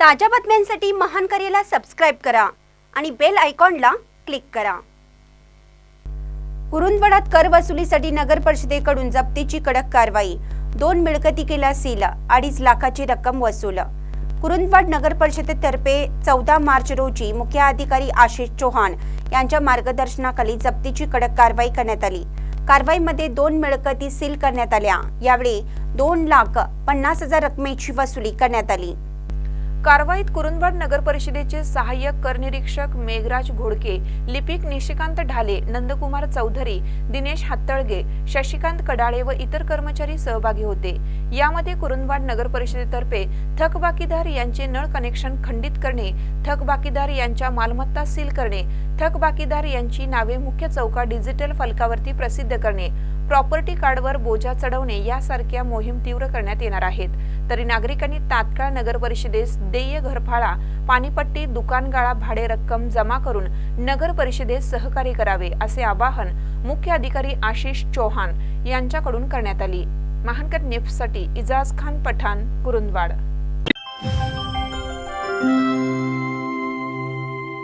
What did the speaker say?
ताज्या बातम्यांसाठी महान करेला सबस्क्राईब करा आणि बेल आयकॉनला क्लिक करा. कुरुंदवाडात कर वसुलीसाठी नगर परिषदेकडून जप्तीची कडक कारवाई. दोन मिळकती केला सील अडीच लाखाची रक्कम वसूल. कुरुंदवाड नगर परिषदेतर्फे चौदा मार्च रोजी मुख्य अधिकारी आशिष चौहान यांच्या मार्गदर्शनाखाली जप्तीची कडक कारवाई करण्यात आली. कारवाईमध्ये दोन मिळकती सील करण्यात आल्या. यावेळी दोन लाख पन्नास हजार रकमेची वसुली करण्यात आली. कारवाईत कुरुंदवाड नगर परिषदेचे सहाय्यक करनिरीक्षक मेघराज घोडके लिपिक निशिकांत ढाले नंदकुमार चौधरी दिनेश हातळगे शशिकांत कडाळे व इतर कर्मचारी सहभागी होते. यामध्ये कुरुंदवाड नगर परिषदेतर्फे थकबाकीदार यांचे नळ कनेक्शन खंडित करणे थकबाकीदार यांच्या मालमत्ता सील करणे थकबाकीदार यांची नावे मुख्य चौका डिजिटल फलकावरती प्रसिद्ध करणे प्रॉपर्टी कार्डवर बोजा चढवणे यासारख्या मोहीम तीव्र करण्यात येणार आहेत. तरी नागरिकांनी तात्काळ नगर परिषदेस देय घरफाळा पाणीपट्टी दुकानगाळा भाडे रक्कम जमा करून नगर परिषदेस सहकार्य करावे असे आवाहन मुख्य अधिकारी आशिष चौहान यांच्याकडून करण्यात आली. महानकर न्यूजसाठी इजाज खान पठाण कुरुंदवाड